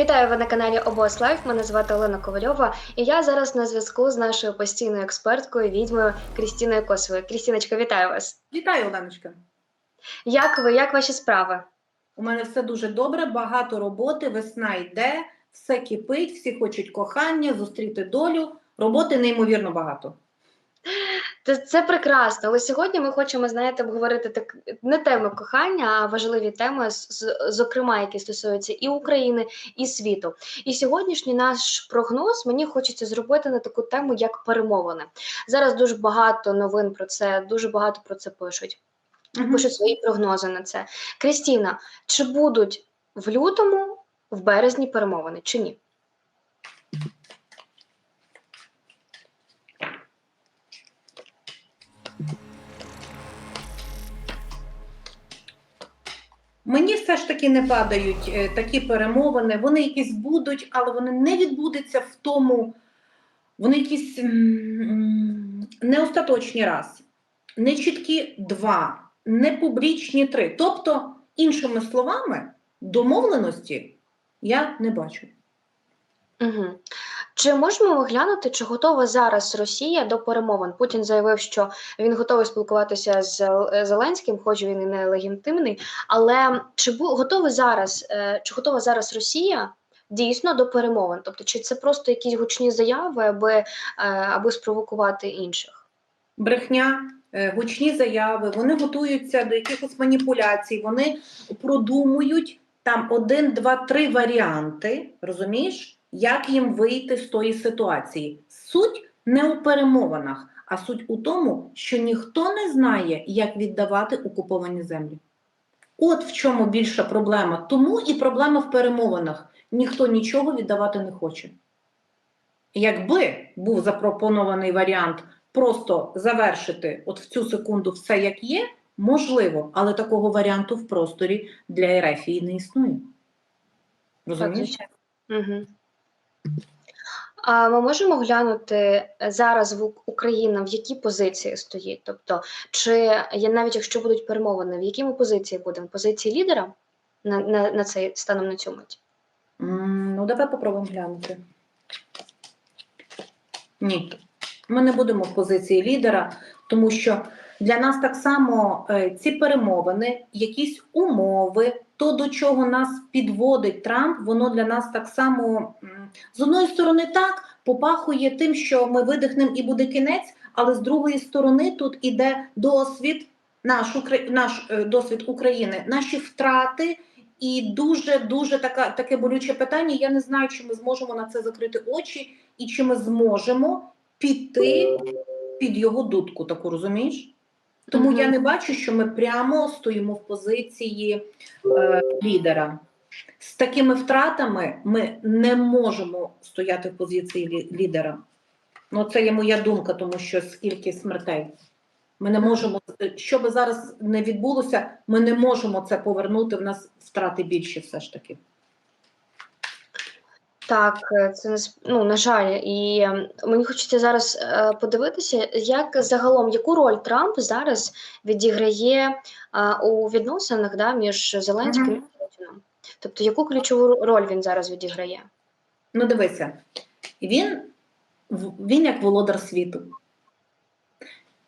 Вітаю ви на каналі Обос Лайф. Мене звати Олена Ковальова, і я зараз на зв'язку з нашою постійною експерткою, відьмою Крістіною Косовою. Крістіночка, вітаю вас. Вітаю, Оленочка. Як ви? Як ваші справи? У мене все дуже добре, багато роботи, весна йде, все кипить, всі хочуть кохання, зустріти долю. Роботи неймовірно багато. Це, це прекрасно. Але сьогодні ми хочемо, знаєте, обговорити так не теми кохання, а важливі теми, зокрема, які стосуються і України, і світу. І сьогоднішній наш прогноз мені хочеться зробити на таку тему, як перемовини. Зараз дуже багато новин про це, дуже багато про це пишуть. Мгм. пишуть свої прогнози на це. Крістіна, чи будуть в лютому, в березні перемовини, чи ні? Мені все ж таки не падають е, такі перемовини. Вони якісь будуть, але вони не відбудуться в тому. Вони якісь не остаточні раз, не чіткі два, не публічні три. Тобто, іншими словами, домовленості я не бачу. Угу. Чи можемо ми глянути, чи готова зараз Росія до перемовин? Путін заявив, що він готовий спілкуватися з Зеленським, хоч він і не легітимний. Але чи готова зараз, е, чи готова зараз Росія дійсно до перемовин? Тобто, чи це просто якісь гучні заяви, аби, е, аби спровокувати інших? брехня, е, гучні заяви, вони готуються до якихось маніпуляцій, вони продумують там один, два, три варіанти, розумієш, як їм вийти з тої ситуації. Суть не у перемовинах, а суть у тому, що ніхто не знає, як віддавати окуповані землі. От в чому більша проблема. Тому і проблема в перемовинах. Ніхто нічого віддавати не хоче. Якби був запропонований варіант просто завершити от в цю секунду все як є, можливо, але такого варіанту в просторі для Ерефії не існує. Розумієш? Угу. А ми можемо глянути е, зараз в Ук- Україна в якій позиції стоїть? Тобто, чи навіть якщо будуть перемовини, в якій ми позиції будемо? Позиції лідера на, на, на цей станом на цю мить? М, Ну, давай попробуємо глянути. Ні, ми не будемо в позиції лідера, тому що для нас так само е, ці перемовини, якісь умови, то до чого нас підводить Трамп, воно для нас так само з одної сторони так попахує тим, що ми видихнемо і буде кінець, але з другої сторони тут іде досвід, наш, наш е, досвід України, наші втрати. І дуже дуже така таке болюче питання. Я не знаю, чи ми зможемо на це закрити очі, і чи ми зможемо піти під його дудку, таку розумієш? Тому Мгм. я не бачу, що ми прямо стоїмо в позиції е, лідера. З такими втратами ми не можемо стояти в позиції лі- лідера. Ну, це є моя думка, тому що скільки смертей. Ми не можемо, що би зараз не відбулося, ми не можемо це повернути. В нас втрати більші все ж таки. Так, е, це нас- ну, на жаль, і ем, мені хочеться зараз е, подивитися, як загалом яку роль Трамп зараз відіграє е, у відносинах да, між Зеленським Мгм. і Путіном. Тобто, яку ключову роль він зараз відіграє? Ну, дивися, він, він як володар світу.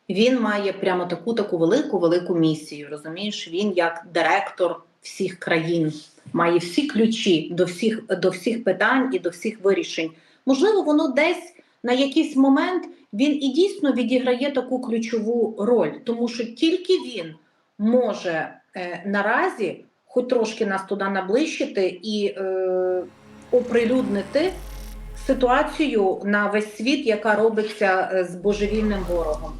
Він має прямо таку таку велику велику місію. Розумієш, він як директор всіх країн має всі ключі до всіх до всіх питань і до всіх вирішень. Можливо, воно десь на якийсь момент він і дійсно відіграє таку ключову роль, тому що тільки він може е, наразі, хоч трошки нас туди наближити і е, оприлюднити ситуацію на весь світ, яка робиться е, з божевільним ворогом.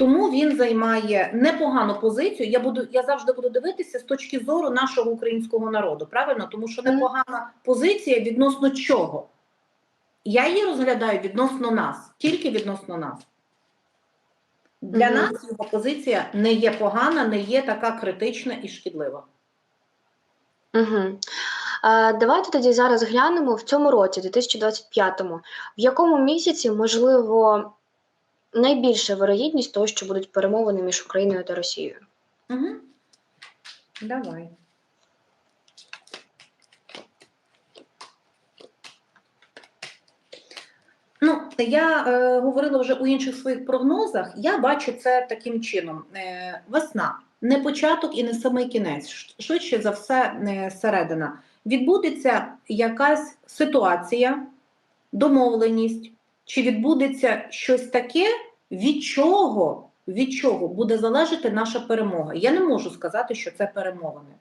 Тому він займає непогану позицію. Я буду, я завжди буду дивитися з точки зору нашого українського народу. Правильно, тому що непогана позиція відносно чого? Я її розглядаю відносно нас, тільки відносно нас. Для Мгм. нас його позиція не є погана, не є така критична і шкідлива. Угу. Е, давайте тоді зараз глянемо в цьому році, 2025-му, в якому місяці можливо найбільша вирогідність того, що будуть перемовини між Україною та Росією. Угу. Давай. Ну, я е, говорила вже у інших своїх прогнозах. Я бачу це таким чином: Е, весна, не початок і не самий кінець, швидше за все, не середина. Відбудеться якась ситуація, домовленість, чи відбудеться щось таке, від чого, від чого буде залежати наша перемога. Я не можу сказати, що це перемовини.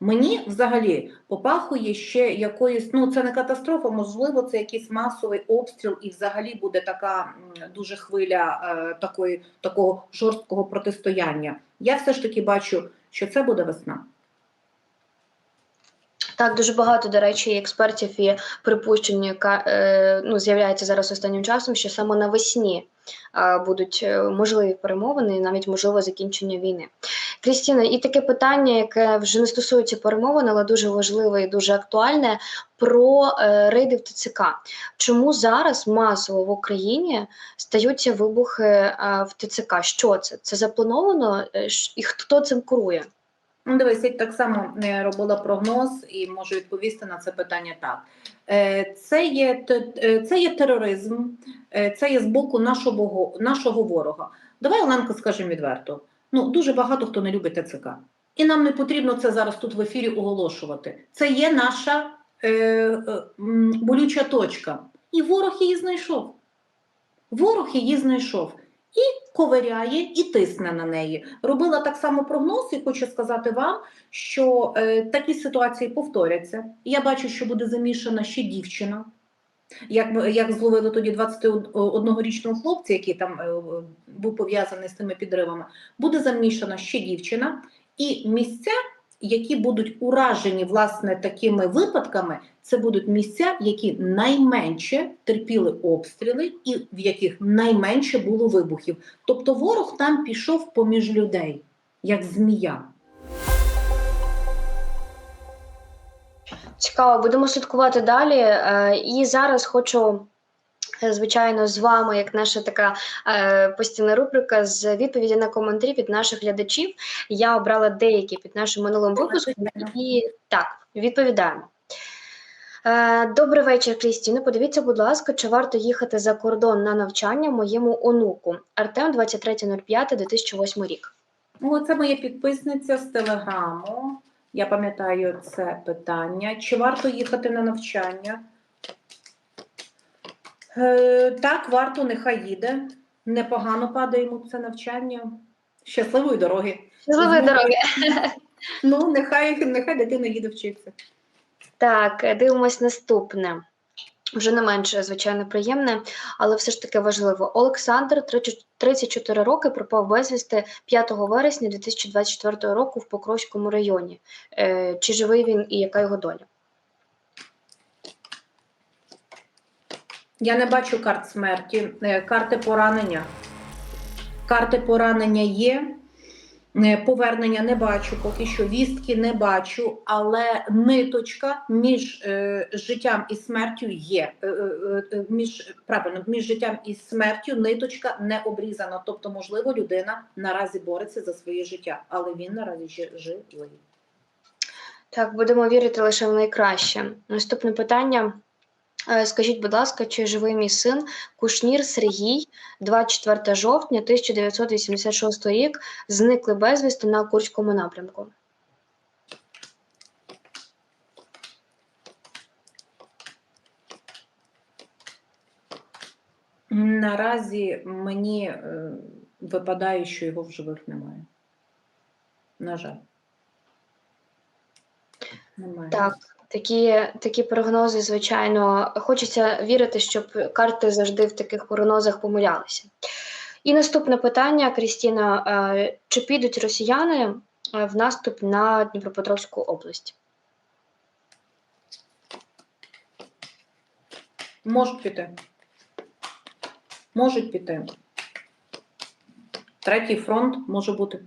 Мені взагалі попахує ще якоюсь, ну це не катастрофа, можливо, це якийсь масовий обстріл, і взагалі буде така дуже хвиля е, такої, такого жорсткого протистояння. Я все ж таки бачу, що це буде весна. Так, дуже багато, до речі, експертів і припущень, яка е, ну, з'являється зараз останнім часом, що саме навесні е, будуть е, можливі перемовини і навіть можливе закінчення війни. Крістіна, і таке питання, яке вже не стосується перемовин, але дуже важливе і дуже актуальне про рейди в ТЦК. Чому зараз масово в Україні стаються вибухи в ТЦК? Що це? Це заплановано? І хто цим курує? Ну, дивись, я так само е, робила прогноз і можу відповісти на це питання так. Е, Це є, е, це є тероризм, це є з боку нашого, нашого ворога. Давай, Оленко, скажемо відверто. Ну, дуже багато хто не любить ТЦК. І нам не потрібно це зараз тут в ефірі оголошувати. Це є наша е, е, болюча точка. І ворог її знайшов. Ворог її знайшов і ковиряє, і тисне на неї. Робила так само прогноз, і хочу сказати вам, що е, такі ситуації повторяться. Я бачу, що буде замішана ще дівчина. Як, як зловили тоді 21-річного хлопця, який там е, був пов'язаний з тими підривами, буде замішана ще дівчина, і місця, які будуть уражені власне такими випадками, це будуть місця, які найменше терпіли обстріли, і в яких найменше було вибухів. Тобто ворог там пішов поміж людей, як змія. Цікаво, будемо слідкувати далі. Е, І зараз хочу, звичайно, з вами, як наша така е, постійна рубрика, з відповіді на коментарі від наших глядачів. Я обрала деякі під нашим минулим випуском і так, відповідаємо. Е, Добрий вечір, Крістіно. Подивіться, будь ласка, чи варто їхати за кордон на навчання моєму онуку Артем 23.05.2008 рік. О, це моя підписниця з телеграму. Я пам'ятаю це питання. Чи варто їхати на навчання? Е, так, варто, нехай їде. Непогано падає йому це навчання. Щасливої дороги. Щасливої Ну, дороги! Ну, нехай, нехай дитина їде вчитися. Так, дивимось наступне. Вже не менше, звичайно, приємне, але все ж таки важливо. Олександр, 30 34 роки, пропав безвісти 5 вересня 2024 року в Покровському районі. Е, Чи живий він і яка його доля? Я не бачу карт смерті, Е, карти поранення. Карти поранення є. Е, Повернення не бачу, поки що вістки не бачу, але ниточка між е, життям і смертю є. Е, е, е, між правильно, між життям і смертю ниточка не обрізана. Тобто, можливо, людина наразі бореться за своє життя, але він наразі живий. Так, будемо вірити лише в найкраще. Наступне питання. Е, Скажіть, будь ласка, чи живий мій син Кушнір Сергій, 24 жовтня 1986 рік, зникли безвісти на Курському напрямку? Наразі мені е, випадає, що його в живих немає. На жаль. Немає. Так, такі, такі прогнози, звичайно, хочеться вірити, щоб карти завжди в таких прогнозах помилялися. І наступне питання, Крістіна: е, чи підуть росіяни е, в наступ на Дніпропетровську область? Можуть піти. Можуть піти. Третій фронт може бути.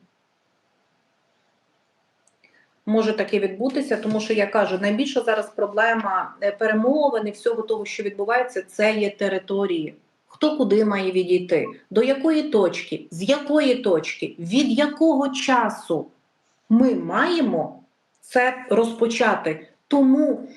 Може таке відбутися, тому що я кажу, найбільша зараз проблема е, перемовин і всього того, що відбувається, це є території. Хто куди має відійти, до якої точки, з якої точки, від якого часу ми маємо це розпочати. Тому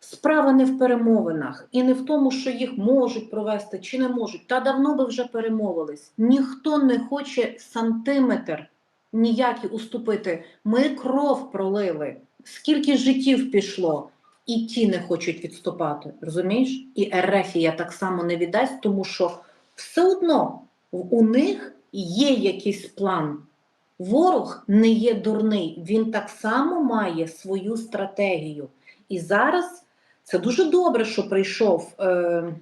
Справа не в перемовинах і не в тому, що їх можуть провести чи не можуть. Та давно би вже перемовились. Ніхто не хоче сантиметр ніякий уступити. Ми кров пролили. Скільки життів пішло, і ті не хочуть відступати. Розумієш? І Ерефія так само не віддасть, тому що все одно у них є якийсь план. Ворог не є дурний, він так само має свою стратегію. І зараз це дуже добре, що прийшов е,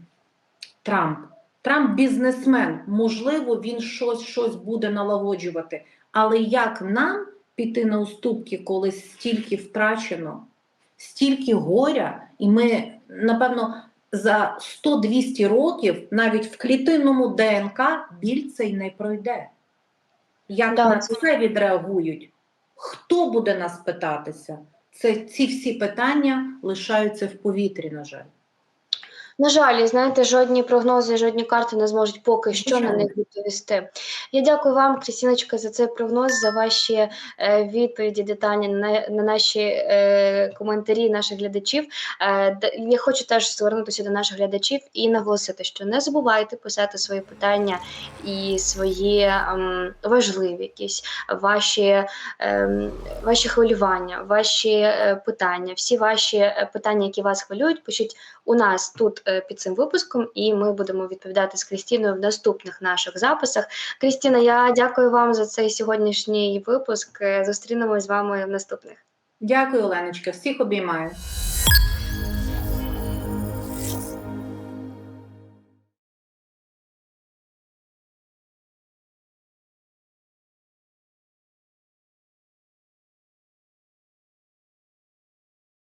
Трамп. Трамп бізнесмен. Можливо, він щось, щось буде налагоджувати. Але як нам піти на уступки, коли стільки втрачено, стільки горя, і ми, напевно, за 100-200 років навіть в клітинному ДНК біль цей не пройде. Як Да, на це- це відреагують? Хто буде нас питатися? Це ці всі питання лишаються в повітрі, на жаль. На жаль, знаєте, жодні прогнози, жодні карти не зможуть поки що на них відповісти. Я дякую вам, Крістіночка, за цей прогноз, за ваші е, відповіді детальні на, на наші е, коментарі наших глядачів. Е, я хочу теж звернутися до наших глядачів і наголосити, що не забувайте писати свої питання і свої ем, важливі якісь ваші, ем, ваші хвилювання, ваші е, питання, всі ваші е, питання, які вас хвилюють, пишіть у нас тут е, під цим випуском, і ми будемо відповідати з Крістіною в наступних наших записах. Крістіна, я дякую вам за цей сьогоднішній випуск. Е, Зустрінемось з вами в наступних. Дякую, Оленочка. Всіх обіймаю.